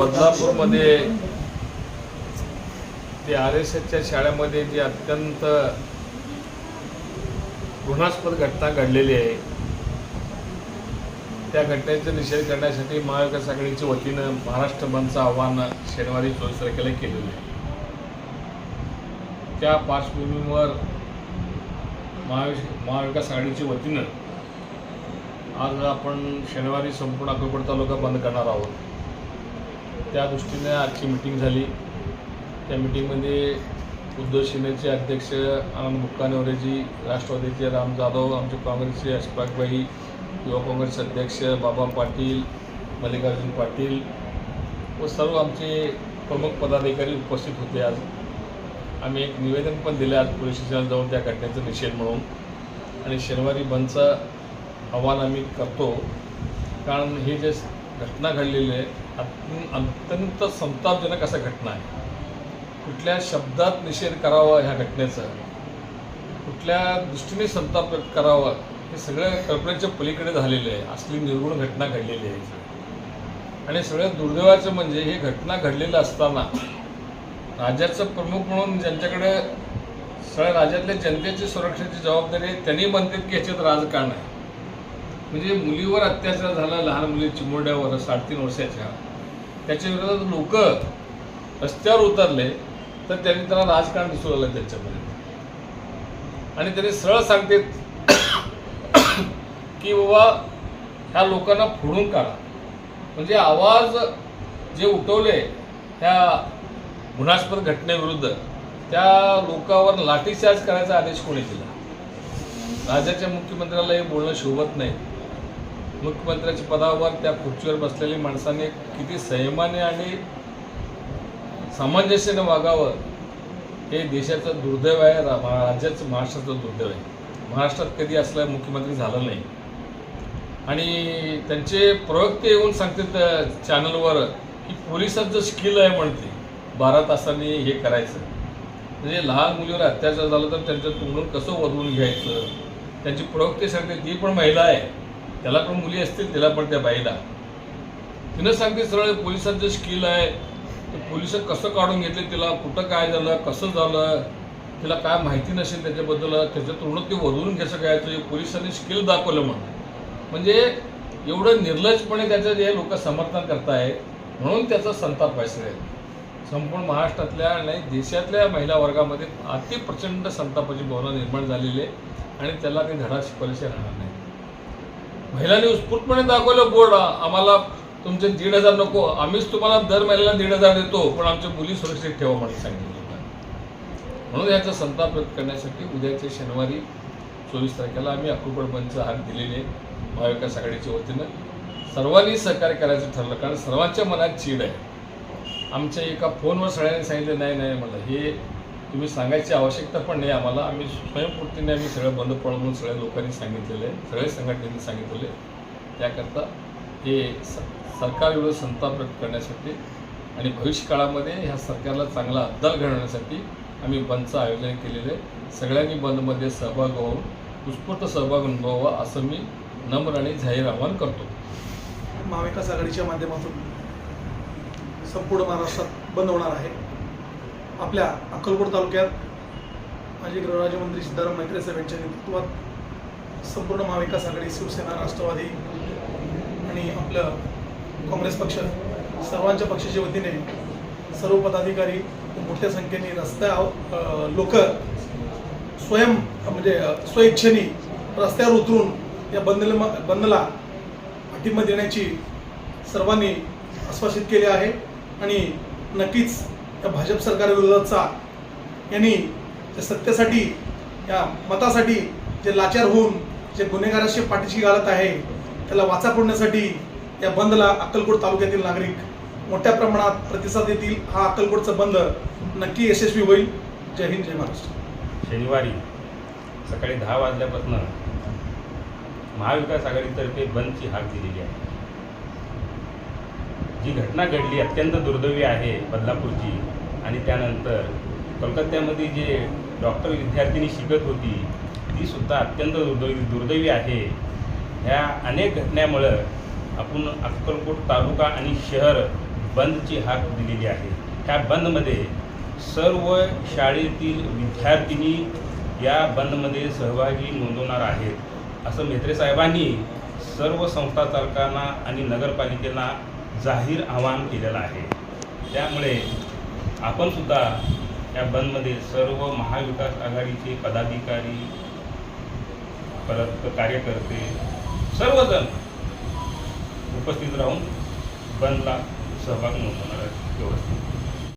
बदलापूरमध्ये ते R S एसच्या शाळेमध्ये जी अत्यंत घृणास्पद घटना घडलेली आहे त्या घटनेचा निषेध करण्यासाठी महाविकास आघाडीच्या वतीनं महाराष्ट्र बंदचं आव्हान शनिवारी चोवीस तारखेला केलेलं आहे. त्या पार्श्वभूमीवर महावि महाविकास आघाडीच्या वतीनं आज आपण शनिवारी संपूर्ण अकोलकोट तालुका बंद करणार आहोत. त्या दृष्टीने आजची मिटिंग झाली. त्या मिटिंगमध्ये उद्धव सेनेचे अध्यक्ष आनंद मुक्कानेवरेजी राष्ट्रवादीचे राम जाधव आमचे काँग्रेसचे अशफाकबाई युवा काँग्रेस अध्यक्ष बाबा पाटील मल्लिकार्जुन पाटील व सर्व आमचे प्रमुख पदाधिकारी उपस्थित होते आज. आम्ही एक निवेदन पण दिलं आज पोलीस स्टेशनला जाऊन त्या घटनेचा निषेध म्हणून. आणि शनिवारी बंदचं आव्हान आम्ही करतो. कारण हे जे घटना घडलेली आहे. अत्यंत संतापजनक असा घटना आहे. कुठल्या शब्दात निषेध करावा ह्या घटनेचा? कुठल्या दृष्टीने संताप व्यक्त करावा? हे सगळं कल्पनेच्या पलीकडे झालेलं आहे. असली निर्गुण घटना घडलेली आहे. आणि सगळ्यात दुर्दैवाचं म्हणजे ही घटना घडलेलं असताना राज्याचं प्रमुख म्हणून ज्यांच्याकडे सगळ्या राज्यातल्या जनतेची सुरक्षेची जबाबदारी आहे त्यांनी म्हणतात की ह्याच्यात राजकारण आहे. म्हणजे मुलीवर अत्याचार झाला लहान मुली चिमुरड्यावर साडेतीन वर्षाच्या त्याच्या विरोधात लोक रस्त्यावर उतरले तर त्यांनी त्याला राजकारण दिसू लागलं त्यांच्यामध्ये. आणि त्यांनी सरळ सांगतात की बाबा ह्या लोकांना फोडून काढा. म्हणजे आवाज जे उठवले ह्या गुन्हास्पद घटनेविरुद्ध त्या लोकांवर लाठीचार्ज करायचा आदेश कोणी दिला? राज्याच्या मुख्यमंत्र्याला हे बोलणं शोभत नाही. मुख्यमंत्र्याच्या पदावर त्या खुर्चीवर बसलेल्या माणसाने किती संयमाने आणि सामंजस्याने वागावं हे देशाचं दुर्दैव आहे. राज्याचं महाराष्ट्राचं दुर्दैव आहे. महाराष्ट्रात कधी असलं मुख्यमंत्री झालं नाही. आणि त्यांचे प्रवक्ते येऊन सांगतात चॅनलवर की पोलिसांचं स्किल आहे म्हणते. बारा तासांनी हे करायचं. म्हणजे लहान मुलीवर अत्याचार झाला तर त्यांच्या तोंडून कसं वधवून घ्यायचं? त्यांची प्रवक्ते सांगते ती पण महिला आहे. त्याला पण मुली असतील तिला पण त्या बाईला. तिनं सांगते सरळ पोलिसांचं स्किल आहे ते पोलीस कसं काढून घेतले तिला? कुठं काय झालं? कसं झालं? तिला काय माहिती नसेल त्याच्याबद्दल? त्याच्या तोंडात ते वरून कसं घ्यायचं? पोलिसांनी स्किल दाखवलं म्हणून. म्हणजे एवढं निर्लजपणे त्याचं जे लोक समर्थन करतायत म्हणून त्याचा संताप व्हायचं आहे. संपूर्ण महाराष्ट्रातल्या नाही देशातल्या महिला वर्गामध्ये अति प्रचंड संतापाची भावना निर्माण झालेली आहे आणि त्याला काही धडा शिकवल्याशिवाय राहणार नाही. महिलांनी उत्स्फूर्तपणे दाखवलं बोर्ड आम्हाला तुमचे दीड हजार नको. आम्हीच तुम्हाला दर महिन्याला दीड हजार देतो पण आमच्या मुली सुरक्षित ठेवा म्हणून सांगितलं म्हणून याचा संताप व्यक्त करण्यासाठी उद्याच्या शनिवारी चोवीस तारखेला आम्ही अक्टोबर हात दिलेले आहे महाविकास आघाडीच्या वतीनं. सर्वांनी सहकार्य करायचं ठरलं कारण सर्वांच्या मनात चीड आहे. आमच्या एका फोनवर सगळ्यांनी सांगितलं नाही नाही मला हे तुम्ही सांगायची आवश्यकता पण नाही आम्हाला. आम्ही स्वयंपूर्तीने आम्ही सगळं बंद पडू म्हणून सगळ्या लोकांनी सांगितलेलं आहे. सगळ्या संघटनेने सांगितलेलं आहे. त्याकरता हे स सरकारविरोध संताप व्यक्त करण्यासाठी आणि भविष्य काळामध्ये ह्या सरकारला चांगला अद्दल घडवण्यासाठी आम्ही बंदचं आयोजन केलेलं आहे. सगळ्यांनी बंदमध्ये सहभाग होऊन उत्स्फूर्त सहभाग नोंदवावा असं मी नम्र आणि जाहीर आवाहन करतो. महाविकास आघाडीच्या माध्यमातून संपूर्ण महाराष्ट्रात बंद होणार आहे. आपल्या अक्कलकोट तालुक्यात माजी गृहराज्यमंत्री सिद्धाराम मैत्रे साहेब यांच्या नेतृत्वात संपूर्ण महाविकास आघाडी शिवसेना राष्ट्रवादी आणि आपलं काँग्रेस पक्ष सर्वांच्या पक्षाच्या वतीने सर्व पदाधिकारी मोठ्या संख्येने रस्त्या लोक स्वयं म्हणजे अ, स्वइच्छेने रस्त्यावर उतरून या बंदला बंदला पाठिंबा देण्याची सर्वांनी आश्वासित केले आहे. आणि नक्कीच या भाजप सरकारविरोधातचा यांनी त्या सत्तेसाठी या मतासाठी जे लाचार होऊन जे गुन्हेगाराशी पाठीशी घालत आहे त्याला वाचा फोडण्यासाठी या बंदला अक्कलकोट तालुक्यातील नागरिक मोठ्या प्रमाणात प्रतिसाद देतील. हा अक्कलकोटचा बंद नक्की यशस्वी होईल. जय हिंद जय महाराष्ट्र. शनिवारी सकाळी दहा वाजल्यापासून महाविकास आघाडीतर्फे बंदची हाक दिलेली आहे. जी घटना घडली अत्यंत दुर्दैवी आहे बदलापूरची आणि त्यानंतर कोलकात्यामध्ये जे डॉक्टर विद्यार्थिनी शिकत होती ती सुद्धा अत्यंत दुर्दैवी दुर्दैवी आहे. ह्या अनेक घटनेमुळं आपण अक्कलकोट तालुका आणि शहर बंदची हाक दिलेली आहे. ह्या बंदमध्ये सर्व शाळेतील विद्यार्थिनी या बंदमध्ये सहभागी नोंदवणार आहेत. असं मेत्रे साहेबांनी सर्व संस्था चालकांना आणि नगरपालिकेला जाहीर आवाहन केलेलं आहे. त्यामुळे आपणसुद्धा या बंदमध्ये सर्व महाविकास आघाडीचे पदाधिकारी परत कार्यकर्ते सर्वजण उपस्थित राहून बंदला सहभाग नोंदवणार आहेत. व्यवस्थित.